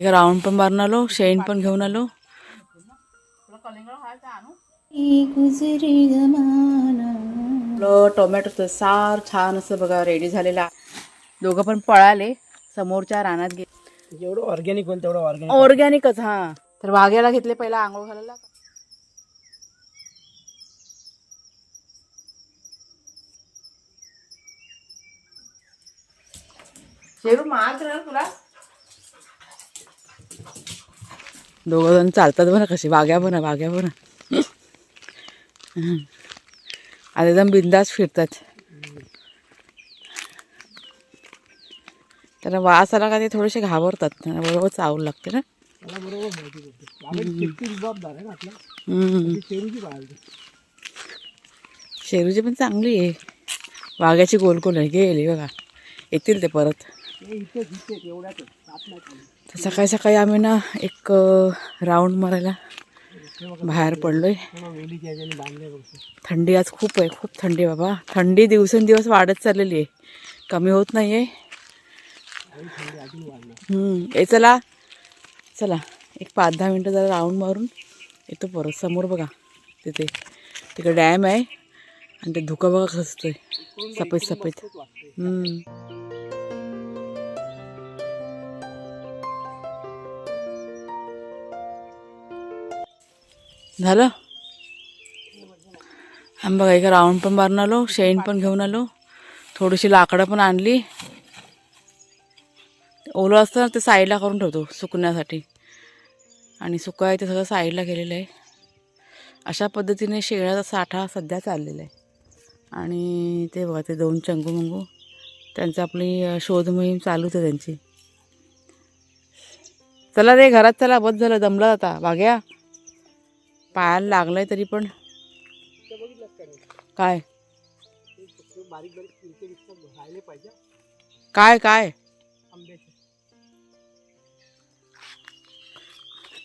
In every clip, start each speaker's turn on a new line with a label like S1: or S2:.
S1: Round पण मारून आलो शेण पण घेऊन आलो. आपलं टोमॅटोचं सार छान असं बघा रेडी झालेलं आहे. दोघं पण पळाले समोरच्या रानात गे
S2: जेवढं ऑर्गॅनिक होईल तेवढं ऑर्गॅनिक
S1: ऑर्गॅनिकच हा. तर वाघ्याला घेतले पहिला आंघोळ घालायला. शेरू मार तुला. दोघं जण चालतात बरं कशी. वाघ्या बना वाघ्या बना आता एकदम बिंदास फिरतात. त्याला वास आला का ते थोडेसे घाबरतात. त्यांना बरोबर चावू लागते ना.
S2: शेरूची
S1: पण चांगली आहे. वाघ्याची गोल गोल आहे. गेली बघा. येतील ते परत. तर सकाळी सकाळी आम्ही ना एक राऊंड मारायला बाहेर पडलोय. थंडी आज खूप आहे खूप थंडी बाबा. थंडी दिवसेंदिवस वाढत चाललेली आहे. कमी होत नाही आहे हम्म, ए चला. चला एक पाच दहा मिनटं जरा राऊंड मारून येतो परत. समोर बघा तिथे. तिकडे डॅम आहे. आणि ते धुकं बघा कसं असतंय सफेद सफेद झालं? आम्ही बघा एक राऊंड पण मारून आलो शेण पण घेऊन आलो. थोडीशी लाकडं पण आणली. ओलं असतं ना ते साईडला करून ठेवतो सुकण्यासाठी. आणि सुका आहे ते सगळं साईडला गेलेलं आहे. अशा पद्धतीने शेळ्याचा साठा सध्या चाललेला आहे. आणि ते बघा ते दोन चंगू मंगू. त्यांचं आपली शोध मोहीम चालूच आहे त्यांची. चला रे घरात चला बस झालं दमलं आता. वाघ्या पायाला लागलंय तरी पण. काय? काय काय?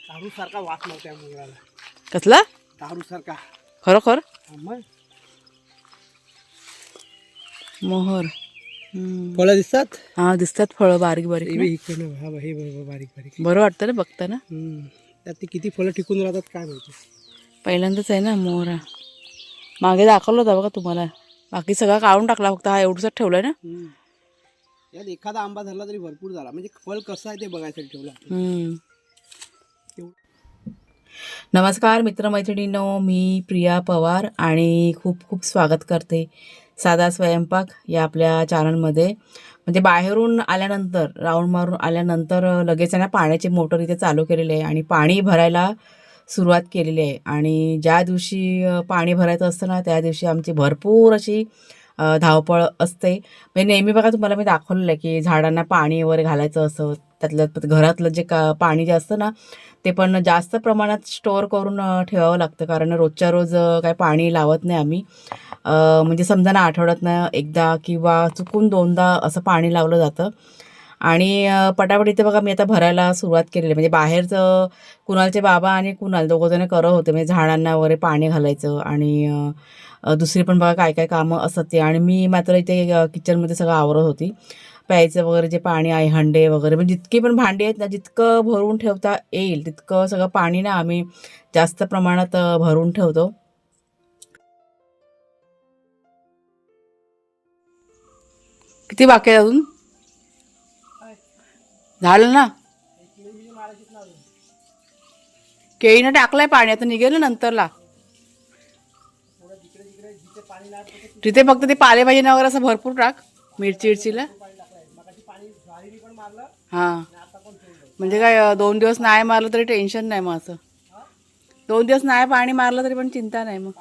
S2: दारू सारखा वास नव्हता या मुंगराला
S1: कसला?
S2: दारू सारखा
S1: खरोखर?
S2: मग?
S1: मोहर.
S2: फळं दिसतात?
S1: हा दिसतात फळं बारीक बारीक
S2: हे
S1: ना.
S2: बघ इकडनं हा बघ, हे बघ, बारीक बारीक.
S1: बरं वाटतं ना बघताना.
S2: हम्म. त्यात ते किती फळं टिकून राहतात काय माहिती?
S1: पहिल्यांदाच आहे ना मोहरा. मागे दाखवलं होता बघा तुम्हाला. बाकी सगळा काढून टाकला फक्त. हा एवढंच ठेवलाय ना?
S2: हम्म. यात एखादा आंबा धरला तरी भरपूर झाला. म्हणजे फळ कसं आहे ते बघायसाठी ठेवला
S1: हम्म. नमस्कार मित्रमैत्रिणींनो. मी प्रिया पवार आणि खूप खूप स्वागत करते. साधा स्वयंपाक या आपल्या चॅनलमध्ये म्हणजे बाहेरून आल्यानंतर राऊंड मारून आल्यानंतर लगेच आहे ना पाण्याची मोटर इथे चालू केलेली आहे आणि पाणी भरायला सुरुवात केलेली आहे. आणि ज्या दिवशी पाणी भरायचं असतं ना त्या दिवशी आमची भरपूर अशी धावपळ असते. म्हणजे नेहमी बघा तुम्हाला मी दाखवलेलं आहे की झाडांना पाणी वगैरे घालायचं असं त्यातलं घरातलं जे का पाणी जे असतं ना ते पण जास्त प्रमाणात स्टोअर करून ठेवावं लागतं. कारण रोजच्या रोज काय पाणी लावत नाही आम्ही. म्हणजे समजा ना आठवड्यातनं एकदा किंवा चुकून दोनदा असं पाणी लावलं जातं. आणि पटापट इथे बघा मी आता भरायला सुरुवात केलेली. आहे म्हणजे बाहेरचं कुणालचे बाबा आणि कुणाल दोघंजण करत होते. म्हणजे झाडांना वगैरे पाणी घालायचं आणि दुसरी पण बघा काय काय कामं असतात ते. आणि मी मात्र इथे किचनमध्ये सगळं आवरत होती. प्यायचं वगैरे जे पाणी आहे हंडे वगैरे म्हणजे जितकी पण भांडी आहेत ना जितकं भरून ठेवता येईल तितकं सगळं पाणी ना आम्ही जास्त प्रमाणात भरून ठेवतो. किती बाकी आहे अजून? झालं ना? केळीनं टाकलंय पाणी आता निघेल नंतरला. तिथे फक्त ते पालेभाजीनं वगैरे असं भरपूर टाक मिरची मिरचीला. हां. म्हणजे काय दोन दिवस नाही मारलं तरी टेन्शन नाही मग असं. दोन दिवस नाही पाणी मारलं तरी पण चिंता नाही मग.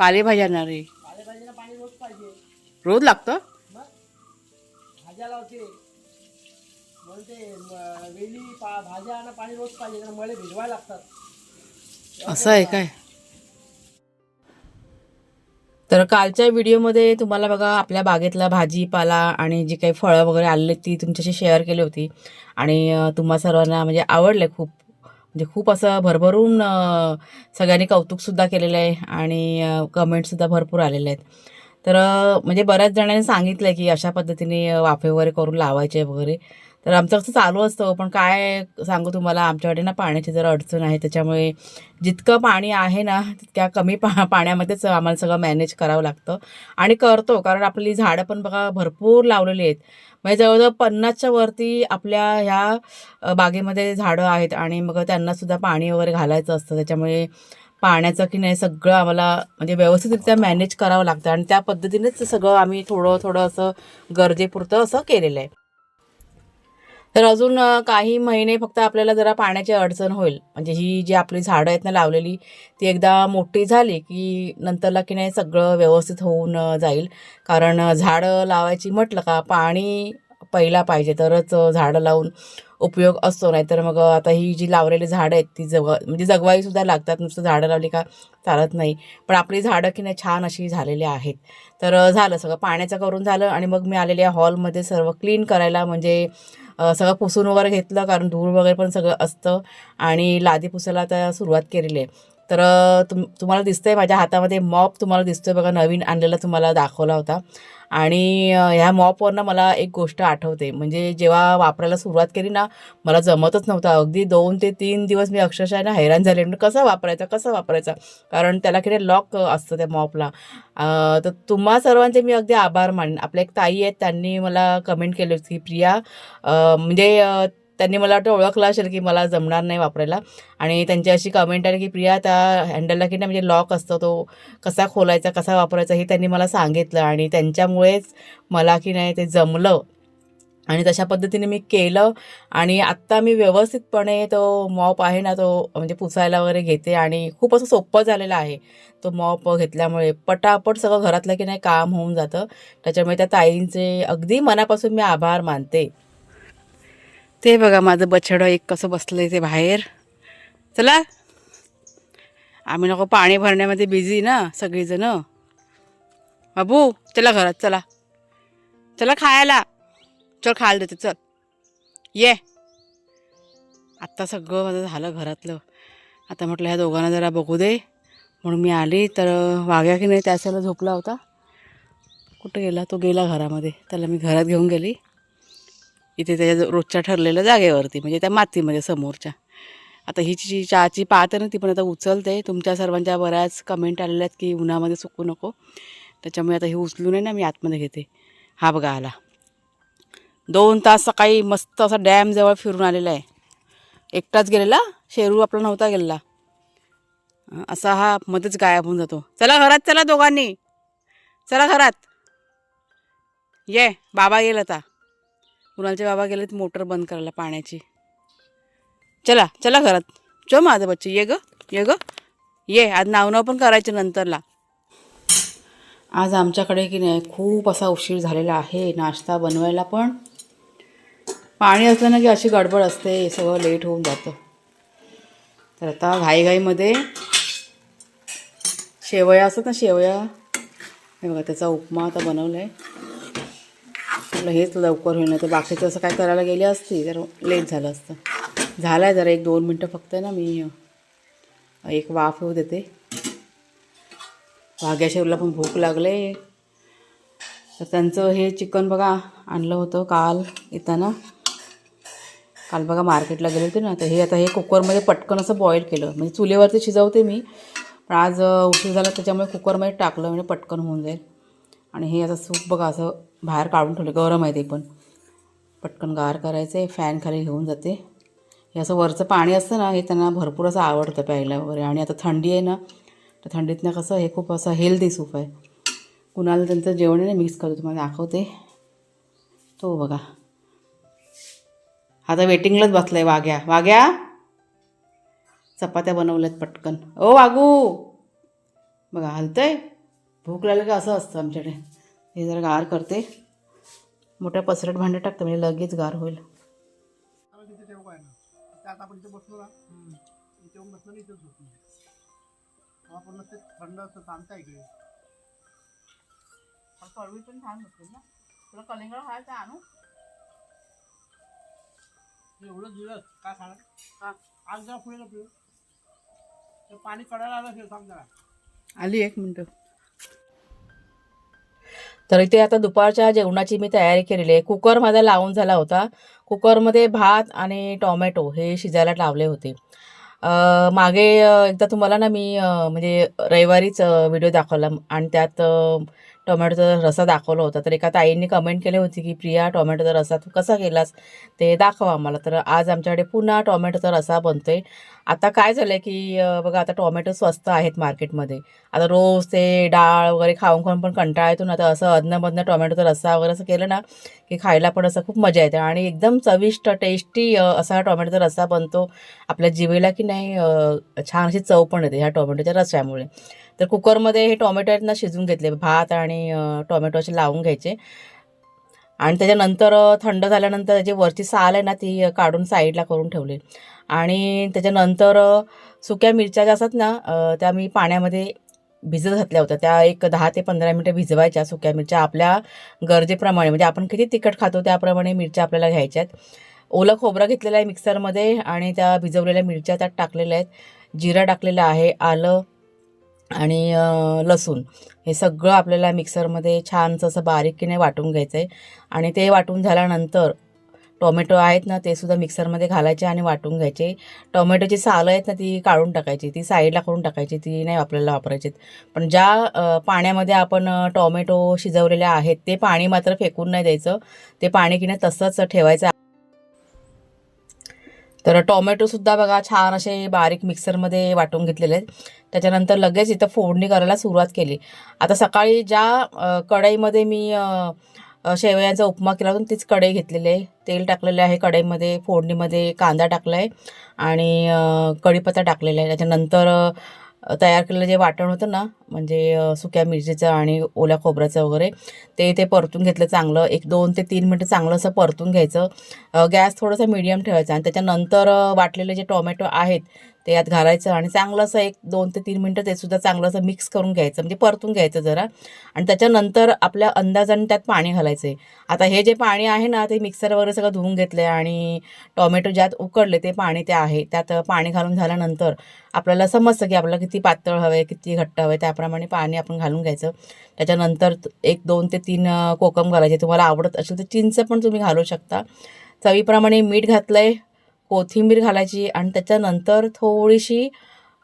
S1: पालेभाज्या येणार रे रोज लागतं? असं आहे काय? तर कालच्या व्हिडिओमध्ये तुम्हाला बघा आपल्या बागेतला भाजीपाला आणि जी काही फळं वगैरे आलेली ती तुमच्याशी शेअर केली होती. आणि तुम्हा सर्वांना म्हणजे आवडलं खूप. म्हणजे खूप असं भरभरून सगळ्यांनी कौतुकसुद्धा केलेलं आहे आणि कमेंटसुद्धा भरपूर आलेले आहेत. तर म्हणजे बऱ्याच जणांनी सांगितलं की अशा पद्धतीने वाफे वगैरे करून लावायचे वगैरे. तर आमचं कसं चालू असतं हो, पण काय सांगू तुम्हाला आमच्याकडे ना पाण्याची जरा अडचण आहे त्याच्यामुळे जितकं पाणी आहे ना तितक्या कमी पा पाण्यामध्येच आम्हाला सगळं मॅनेज करावं लागतं. आणि करतो कारण आपली झाडं पण बघा भरपूर लावलेली आहेत. म्हणजे जवळजवळ पन्नासच्या वरती आपल्या ह्या बागेमध्ये झाडं आहेत आणि मग त्यांनासुद्धा पाणी वगैरे घालायचं असतं. त्याच्यामुळे पाण्याचं की नाही सगळं आम्हाला म्हणजे व्यवस्थितरित्या मॅनेज करावं लागतं. आणि त्या पद्धतीनेच सगळं आम्ही थोडं थोडं असं गरजेपुरतं असं केलेलं आहे. तर अजून काही महिने फक्त आपल्याला जरा पाण्याची अडचण होईल. म्हणजे ही जी आपली झाडं आहेत ना लावलेली ती एकदा मोठी झाली की नंतरला की नाही सगळं व्यवस्थित होऊन जाईल. कारण झाडं लावायची म्हटलं का पाणी पहिला पाहिजे. तरच झाडं लावून उपयोग असतो. नाही तर मग आता ही जी लावलेली झाडं आहेत ती जग म्हणजे जगवाईसुद्धा लागतात. नुसतं झाडं लावली का चालत नाही. पण आपली झाडं की नाही छान अशी झालेली आहेत. तर झालं सगळं. पाण्याचं करून झालं आणि मग मी आलेल्या हॉलमध्ये सर्व क्लीन करायला म्हणजे सगळं पुसून वगैरे घेतलं कारण धूळ वगैरे पण सगळं असतं. आणि लादी पुसायला आता सुरुवात केलेली आहे. तर तुम तुम्हाला दिसतंय माझ्या हातामध्ये मॉप तुम्हाला दिसतोय बघा नवीन आणलेला तुम्हाला दाखवला होता. आणि ह्या मॉपवरनं मला एक गोष्ट आठवते. म्हणजे जेव्हा वापरायला सुरुवात केली ना मला जमतच नव्हता. अगदी दोन ते तीन दिवस मी अक्षरशः ना हैराण झाले. म्हणजे कसं वापरायचं कसं वापरायचं? कारण त्याला की लॉक असतं त्या मॉपला. तर तुम्हा सर्वांचे मी अगदी आभार मानेन आपल्या एक ताई आहेत त्यांनी मला कमेंट केली होती की प्रिया म्हणजे त्यांनी मला वाटतं ओळखलं असेल की मला जमणार नाही वापरायला. आणि त्यांची अशी कमेंट आली की प्रिया त्या हँडलला की नाही म्हणजे लॉक असतो तो. कसा खोलायचा कसा वापरायचा हे त्यांनी मला सांगितलं. आणि त्यांच्यामुळेच मला की नाही ते जमलं. आणि तशा पद्धतीने मी केलं. आणि आत्ता मी व्यवस्थितपणे तो मॉप आहे ना तो म्हणजे पुसायला वगैरे घेते. आणि खूप असं सोपं झालेलं आहे तो मॉप घेतल्यामुळे. पटापट सगळं घरातलं की नाही काम होऊन जातं. त्याच्यामुळे त्या ताईंचे अगदी मनापासून मी आभार मानते. ते बघा माझं बछडं एक कसं बसलं आहे ते बाहेर. चला. आम्ही नको पाणी भरण्यामध्ये बिझी ना सगळीजणं. बाबू चला घरात चला. चला खायला. चल खायला देते चल. ये. आत्ता सगळं माझं झालं घरातलं. आता म्हटलं ह्या दोघांना जरा बघू दे. म्हणून मी आली तर वाघ्या की नाही त्याच्याला झोपला होता. कुठं गेला? तो गेला घरामध्ये. त्याला मी घरात घेऊन गेली. इथे त्याच्या रोजच्या ठरलेल्या जागेवरती म्हणजे त्या मातीमध्ये समोरच्या. आता ही जी चहाची पात आहे ना ती पण आता उचलते. तुमच्या सर्वांच्या बऱ्याच कमेंट आलेल्या आहेत की उन्हामध्ये सुकू नको. त्याच्यामुळे आता हे उचलून आहे ना मी आतमध्ये घेते. हा बघा आला. दोन तास सकाळी मस्त असा डॅमजवळ फिरून आलेला आहे. एकटाच गेलेला शेरू आपला नव्हता गेलेला. असा हा मध्येच गायब होऊन जातो. चला घरात चला दोघांनी. चला घरात. ये बाबा गेला आता. कुणालचे बाबा गेलेत मोटर बंद करायला पाण्याची. चला चला घरात. चो माझं बच्चे ये ग ये ग. ये आज नावनाव पण करायचे नंतरला. आज आमच्याकडे की नाही खूप असा उशीर झालेला आहे नाश्ता बनवायला पण. पाणी असलं ना की अशी गडबड असते सगळं लेट होऊन जातं. तर आता घाईघाईमध्ये शेवया असतात ना शेवया. हे बघा त्याचा उपमा आता बनवला आहे म्हटलं हेच लवकर होईल ना तर बाकीचं असं काय करायला गेली असती तर लेट झालं असतं. झालं आहे जरा एक दोन मिनटं फक्त ना मी एक वाफ येऊ देते. भाग्याशेवला पण भूक लागले. तर त्यांचं हे चिकन बघा आणलं होतं काल येताना काल बघा मार्केटला गेले होते ना तर हे आता हे कुकरमध्ये पटकन असं बॉईल केलं. म्हणजे चुलीवरती शिजवते मी पण आज उशीर झाला त्याच्यामुळे कुकरमध्ये टाकलं म्हणजे पटकन होऊन जाईल. आणि हे असं सूप बघा असं बाहेर काढून ठेवलं गरम आहे ते पण. पटकन गार करायचं आहे फॅन खाली घेऊन जाते. हे असं वरचं पाणी असतं ना हे त्यांना भरपूर असं आवडतं प्यायला वगैरे. आणि आता थंडी आहे ना तर थंडीतनं कसं हे खूप असं हेल्दी सूप आहे. कुणाला त्यांचं जेवण आहे ना मिक्स करतो तुम्हाला दाखवते. तो बघा. आता वेटिंगलाच बसलाय वाघ्या. वाघ्या! चपात्या बनवल्यात पटकन. ओ वागू बघा हलतंय? भूक लागली का असं असतं आमच्याकडे. हे जरा गार करते. मोठ्या पसरट भांडे टाकते म्हणजे लगेच गार होईल.
S2: तिथे आपण बसलो बसलो इथेच पूर्ण ते थंड असं ताणता इकडे
S1: कळवी पण छान होते ना तुला कलिंगड खायचं आणू
S2: एवढं दिवस काय खाणार आज जरा पुढे पिऊ पाणी कडायला आलं सांग जरा
S1: आली एक मिनटं. तर इथे आता दुपारच्या जेवणाची मी तयारी केलेली आहे. कुकर माझा लावून झाला होता. कुकरमध्ये भात आणि टॉमॅटो हे शिजायला लावले होते. मागे एकदा तुम्हाला ना मी म्हणजे रविवारीच व्हिडिओ दाखवला आणि त्यात टोमॅटोचा रसा दाखवला होता. तर एका ताईंनी कमेंट केली होती की प्रिया टोमॅटोचा रसा तू कसा केलास? ते दाखवा आम्हाला. तर आज आमच्याकडे पुन्हा टोमॅटोचा रसा आहे आता काय झालं आहे की बघा आता टोमॅटो स्वस्त आहेत मार्केटमध्ये. आता रोज ते डाळ वगैरे खाऊन खाऊन पण कंटाळा येतो ना तर असं अधनंमधनं टोमॅटोचा रस्सा वगैरे असं केलं ना की खायला पण असं खूप मजा येते. आणि एकदम चविष्ट टेस्टी असा टोमॅटोचा रस्सा बनतो आपल्या जिभेला की नाही छान अशी चव पण येते ह्या टोमॅटोच्या रस्स्यामुळे तर कुकरमध्ये हे टोमॅटो आहेत ना शिजून घेतले भात आणि अ, टोमॅटो असे लावून घ्यायचे. आणि त्याच्यानंतर थंड झाल्यानंतर त्याची वरची साल आहे ना ती काढून साईडला करून ठेवली. आणि त्याच्यानंतर सुक्या मिरच्या ज्या असतात ना त्या मी पाण्यामध्ये भिजत घातल्या होत्या. त्या एक दहा ते पंधरा मिनटं भिजवायच्या सुक्या मिरच्या आपल्या गरजेप्रमाणे. म्हणजे आपण किती तिखट खातो त्याप्रमाणे मिरच्या आपल्याला घ्यायच्या आहेत. ओलं खोबरं घेतलेलं आहे मिक्सरमध्ये आणि त्या भिजवलेल्या मिरच्या त्यात टाकलेल्या आहेत. जिरा टाकलेला आहे आलं आणि लसूण. हे सगळं आपल्याला मिक्सरमध्ये छानसं असं बारीकीने वाटून घ्यायचं आहे आणि ते वाटून झाल्यानंतर टोमॅटो आहेत ना ते सुद्धा मिक्सरमध्ये घालायचे आणि वाटून घ्यायचे. टोमॅटोची सालं आहेत ना ती काढून टाकायची. ती साईडला करून टाकायची. ती नाही आपल्याला वापरायची पण ज्या पाण्यामध्ये आपण टोमॅटो शिजवलेले आहेत ते पाणी मात्र फेकून नाही द्यायचं. ते पाणी की नाही तसंच ठेवायचं. तर टोमॅटोसुद्धा बघा छान असे बारीक मिक्सरमध्ये वाटून घेतलेले आहेत. त्याच्यानंतर लगेच इथं फोडणी करायला सुरुवात केली. आता सकाळी ज्या कढईमध्ये मी शेवयांचा उपमा केला होता तीच कढई घेतलेली आहे. तेल टाकलेलं आहे कढईमध्ये फोडणीमध्ये कांदा टाकला आहे आणि कढीपत्ता टाकलेला आहे. त्याच्यानंतर तयार केलेलं जे वाटण होतं ना म्हणजे सुक्या मिरचीचं आणि ओल्या खोबऱ्याचं वगैरे ते ते परतून घेतलं चांगलं. एक दोन ते तीन मिनटं चांगलं असं परतून घ्यायचं. गॅस थोडासा मीडियम ठेवायचा आणि त्याच्यानंतर वाटलेले जे टोमॅटो आहेत ते यात घालायचं आणि चांगलं असं एक दोन ते तीन मिनटं ते सुद्धा चांगलं असं मिक्स करून घ्यायचं म्हणजे परतून घ्यायचं जरा. आणि त्याच्यानंतर आपल्या अंदाजाने त्यात पाणी घालायचं आहे आता हे जे पाणी आहे ना ते मिक्सर वगैरे सगळं धुवून घेतलं आहे आणि टोमॅटो ज्यात उकडले ते पाणी ते आहे. त्यात पाणी घालून झाल्यानंतर आपल्याला समजतं की आपल्याला किती पातळ हवं आहे किती घट्ट हवं आहे त्याप्रमाणे पाणी आपण घालून घ्यायचं. त्याच्यानंतर एक दोन ते तीन कोकम घालायचे. तुम्हाला आवडत असेल तर चिंच पण तुम्ही घालू शकता. चवीप्रमाणे मीठ घातलं आहे कोथिंबीर घालायची आणि त्याच्यानंतर थोडीशी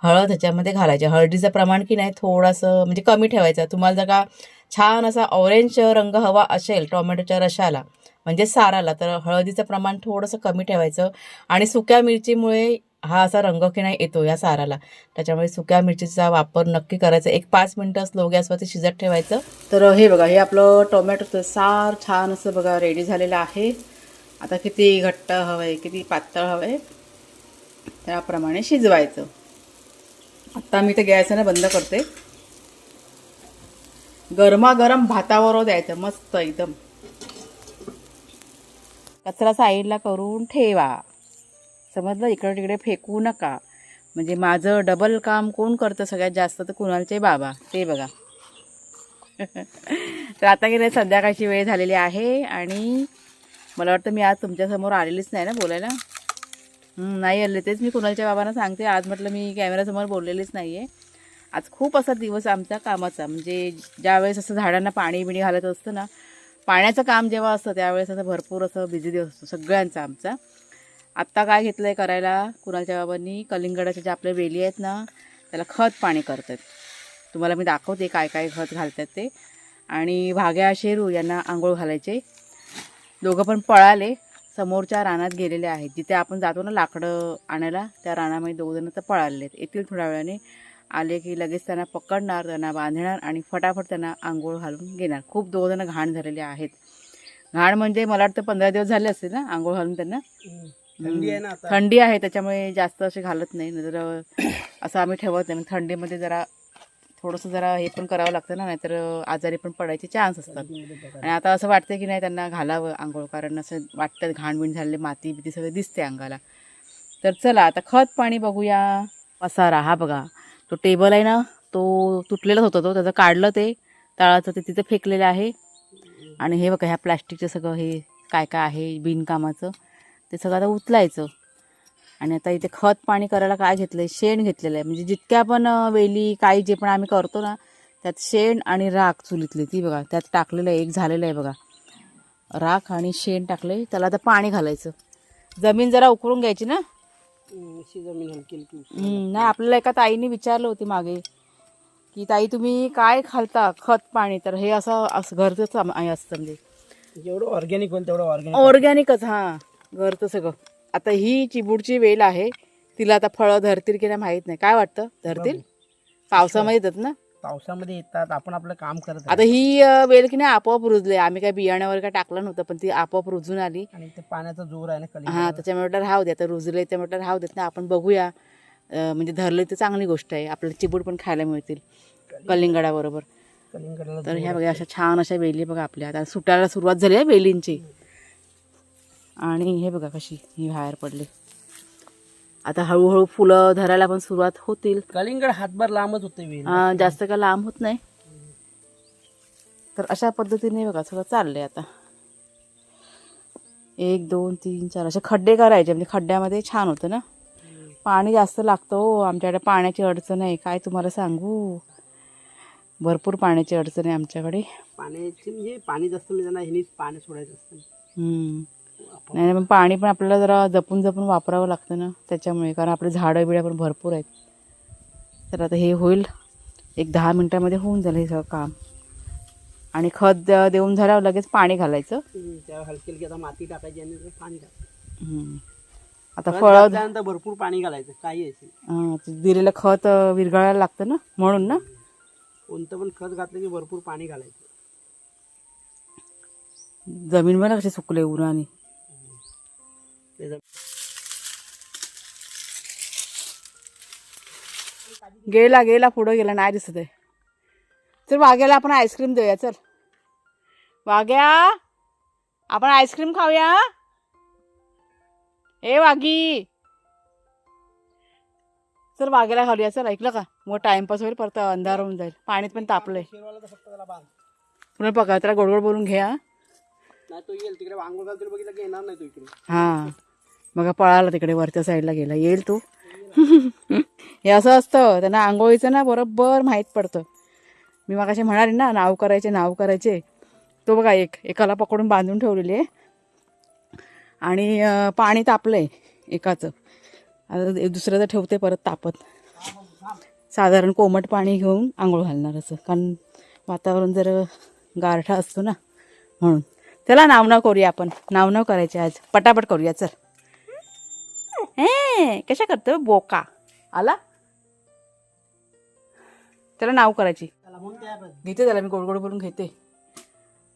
S1: हळद ह्याच्यामध्ये घालायची. हळदीचं प्रमाण की नाही थोडंसं म्हणजे कमी ठेवायचं. तुम्हाला जर का छान असा ऑरेंज रंग हवा असेल टोमॅटोच्या रशाला म्हणजे साराला तर हळदीचं प्रमाण थोडंसं कमी ठेवायचं. आणि सुक्या मिरचीमुळे हा असा रंग की नाही येतो या साराला. त्याच्यामुळे सुक्या मिरचीचा वापर नक्की करायचा. एक पाच मिनटं स्लो गॅसवरती शिजत ठेवायचं. तर हे बघा हे आपलं टोमॅटोचं सार छान असं बघा रेडी झालेलं आहे. आता किती घट्ट हवं आहे किती पातळ हवं आहे त्याप्रमाणे शिजवायचं. आत्ता मी ते गॅसनं बंद करते. गरमागरम भातावर द्यायचं मस्त एकदम. कचरा साईडला करून ठेवा. समजलं? इकडे तिकडे फेकू नका. म्हणजे माझं डबल काम कोण करतं? सगळ्यात जास्त तर कुणालचे बाबा. ते बघा. तर आता गेले संध्याकाळची वेळ झालेली आहे आणि मला वाटतं मी आज तुमच्यासमोर आलेलीच नाही ना बोलायला. नाही आले तेच मी कुणालच्या बाबांना सांगते. आज म्हटलं मी कॅमेऱ्यासमोर बोललेलीच नाही आहे आज खूप असा दिवस आमचा कामाचा. म्हणजे ज्यावेळेस असं झाडांना पाणी बिणी घालत असतं ना पाण्याचं काम जेव्हा असतं त्यावेळेस असं भरपूर असं बिझी दिवस असतो सगळ्यांचा आमचा. आत्ता काय घेतलं आहे करायला? कुणालच्या बाबांनी? कलिंगडाच्या ज्या आपल्या वेली आहेत ना त्याला खत पाणी करतात. तुम्हाला मी दाखवते काय काय खत घालतात ते. आणि भाग्या शेरू यांना आंघोळ घालायचे. दोघं पण पळाले. समोरच्या रानात गेलेले आहेत. जिथे आपण जातो ना लाकडं आणायला त्या रानामध्ये दोघंजणं तर पळालेले आहेत. येतील थोड्या वेळाने आले की लगेच त्यांना पकडणार त्यांना बांधणार आणि फटाफट त्यांना आंघोळ घालून घेणार. खूप दोघंजणं घाण झालेले आहेत. घाण म्हणजे मला वाटतं पंधरा दिवस झाले असतील ना आंघोळ घालून त्यांना?
S2: थंडी आहे
S1: त्याच्यामुळे जास्त असे घालत नाही. नाहीतर असं आम्ही ठेवत नाही. थंडीमध्ये जरा थोडंसं जरा हे पण करावं लागतं ना नाहीतर आजारी पण पडायचे चान्स असतात. आणि आता असं वाटतं की नाही त्यांना घालावं आंघोळ कारण असं वाटतं घाणबिण झालेले माती बिती सगळं दिसते अंगाला. तर चला आता खत पाणी बघूया. पसारा हा बघा. तो टेबल आहे ना तो तुटलेलाच होता तो. त्याचं काढलं ते तळाचं ते तिथं फेकलेलं आहे. आणि हे बघा ह्या प्लॅस्टिकचं सगळं हे काय काय आहे बिनकामाचं ते सगळं आता उचलायचं. आणि आता इथे खत पाणी करायला काय घेतलं आहे शेण घेतलेलं आहे. म्हणजे जितक्या पण वेली काही जे पण आम्ही करतो ना त्यात शेण आणि राख चुलीतली. ती बघा त्यात टाकलेलं आहे. एक झालेलं आहे बघा. राख आणि शेण टाकले त्याला आता पाणी घालायचं. जमीन जरा उकळून घ्यायची ना?
S2: जमीन हलकी
S1: नाही आपल्याला एका ताईने विचारलं होती मागे की ताई तुम्ही काय घालता खत पाणी? तर हे असं असं घरचंच असतं म्हणजे.
S2: जेवढं ऑर्गॅनिक होईल तेवढं ऑर्गॅनिक
S1: ऑर्गॅनिकच हां. घरचं सगळं. आता ही चिबूडची वेल आहे तिला आता फळं धरतील की नाही माहीत नाही. काय वाटतं? धरतील? पावसामध्ये येतात ना?
S2: पावसामध्ये येतात आपण आपलं काम करत आहे.
S1: आता ही अं, वेल की नाही आपोआप रुजले. आम्ही काय बियाण्यावर काय टाकलं नव्हतं पण ती आपोआप रुजून आली.
S2: आणि ते पाण्याचा जोर आहे ना
S1: हां त्याच्यामुळे म्हटलं राहू दे आता रुजले ते म्हटलं राहू देत ना आपण बघूया. अं, म्हणजे धरले तर चांगली गोष्ट आहे. आपल्याला चिबूड पण खायला मिळतील कलिंगडाबरोबर.
S2: कलिंगडाला
S1: तर ह्या बघा अशा छान अशा वेली बघा आपल्या. आता सुटायला सुरुवात झाली आहे वेलींची. आणि हे बघा कशी ही बाहेर पडली. आता हळूहळू फुलं धरायला पण सुरुवात होतील.
S2: कलिंगड हातभर लांबच होते
S1: जास्त का लांब होत नाही. तर अशा पद्धतीने बघा सगळं चाललंय आता. एक दोन तीन चार असे खड्डे करायचे. म्हणजे खड्ड्यामध्ये छान होतं ना. पाणी जास्त लागतं हो. आमच्याकडे पाण्याची अडचण आहे. काय तुम्हाला सांगू? भरपूर पाण्याची अडचण आहे आमच्याकडे.
S2: पाण्याची म्हणजे पाणी जास्त म्हणजे ना ह्यानीच पाणी सोडायचं असतं.
S1: हम्म. नाही नाही, पण पाणी पण आपल्याला जरा जपून जपून वापरावं लागतं ना त्याच्यामुळे. कारण आपले झाडं बिडं पण भरपूर आहेत. तर आता हे होईल. एक दहा मिनटामध्ये होऊन जाईल हे सगळं काम. आणि खत देऊन झाल्यावर लगेच पाणी घालायचं.
S2: हलकी आता माती टाकायची आणि पाणी टाकायचं.
S1: आता फळं
S2: भरपूर पाणी घालायचं काही
S1: दिलेलं खत विरघळायला लागतं ना म्हणून ना?
S2: कोणतं पण खत घातलं की भरपूर पाणी घालायचं.
S1: जमीन पण कशी सुकले उन्हाने. गेला गेला पुढं गेला नाही दिसत आहे. चल वाघ्याला आपण आईस्क्रीम देऊया चल. वाघ्या आपण आईस्क्रीम खाऊया ए वाघी. चल वाघ्याला खाऊया चल ऐकलं का? मग टाइमपास होईल परत अंधार होऊन जाईल. पाणीत पण तापलंय. पुन्हा बघा त्याला गोडगोड बोलून घ्या
S2: नाही तो येईल. तिकडे आंघोळ घालतो बघितलं की येणार नाही तो इकडे.
S1: हां. मग पळाला तिकडे वरच्या साईडला गेला. येईल तू? हे असं असतं. त्यांना आंघोळीचं ना बरोबर माहीत पडतं. मी मग म्हणाले ना नाव करायचे नाव करायचे. तो बघा एक एकाला पकडून बांधून ठेवलेली आहे. आणि पाणी तापलं आहे एकाचं. आता दुसऱ्याचं ठेवते परत तापत. साधारण कोमट पाणी घेऊन आंघोळ घालणार असं. कारण वातावरण जर गारठा असतो ना म्हणून. चला नाव नाव करूया आपण. नाव नाव करायचे आज. पटापट करूया चल. हे कशा करतो बोका आला त्याला नाव करायची
S2: त्याला
S1: घेते त्याला मी गोड गोड बोलून घेते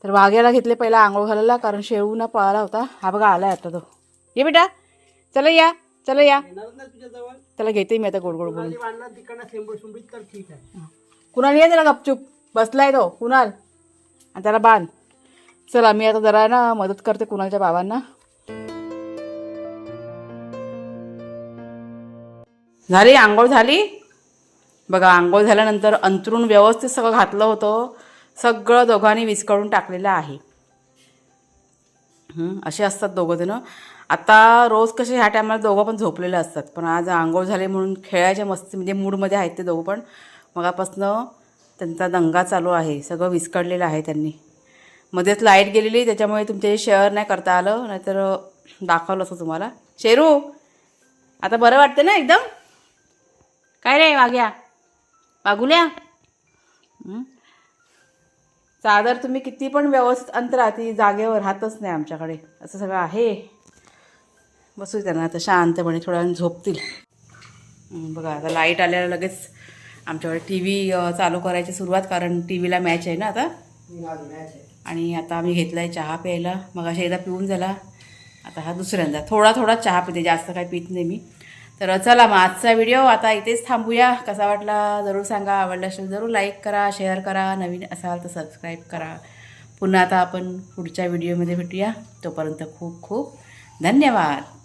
S1: तर वाघ्याला घेतले पहिला आंघोळ घालायला कारण शेळू ना पळाला होता हा बघा आलाय आता तो ये बेटा चला या चला या त्याला घेते मी आता गोड गोड बोलून
S2: आहे
S1: कुणाल ये त्याला गपचूप बसलाय तो कुणाल आणि त्याला बांध चला मी आता जरा ना मदत करते कुणालच्या बाबांना झाली आंघोळ झाली? बघा आंघोळ झाल्यानंतर अंतरून व्यवस्थित सगळं घातलं होतं. सगळं दोघांनी विस्कळून टाकलेलं आहे. असे असतात दोघंजणं आता रोज कसे ह्या टायमाला दोघं पण झोपलेले असतात. पण आज आंघोळ झाले म्हणून खेळायच्या मस्ती म्हणजे मूडमध्ये आहेत ते दोघं पण. मगापासनं त्यांचा दंगा चालू आहे. सगळं विस्कळलेलं आहे त्यांनी. मध्येच लाइट गेलेली त्याच्यामुळे तुमच्याशी शेअर नाही करता आलं. नाहीतर दाखवलं असं तुम्हाला. शेरू आता बरं वाटतं ना एकदम? काय रे वाघ्या? वागुल्या चादर तुम्ही किती पण व्यवस्थित अंतरा ती जागेवर राहतच नाही आमच्याकडे. असं सगळं आहे. बसू त्यांना आता शांतपणे थोड्या झोपतील. बघा आता लाइट आल्याला लगेच आमच्याकडे टी व्ही चालू करायची सुरुवात कारण टी व्हीला मॅच आहे ना आता. आणि आता आम्ही घेतला आहे चहा प्यायला. मग अशा एकदा पिऊन झाला. आता हा दुसऱ्यांदा. थोडा थोडा चहा पिते. जास्त काही पित नाही मी. तर चला मग आजचा व्हिडिओ आता इथेच थांबूया. कसा वाटला जरूर सांगा. आवडला असेल जरूर लाईक करा शेअर करा. नवीन असाल तर सबस्क्राईब करा. पुन्हा आता आपण पुढच्या व्हिडिओमध्ये भेटूया. तोपर्यंत खूप खूप धन्यवाद.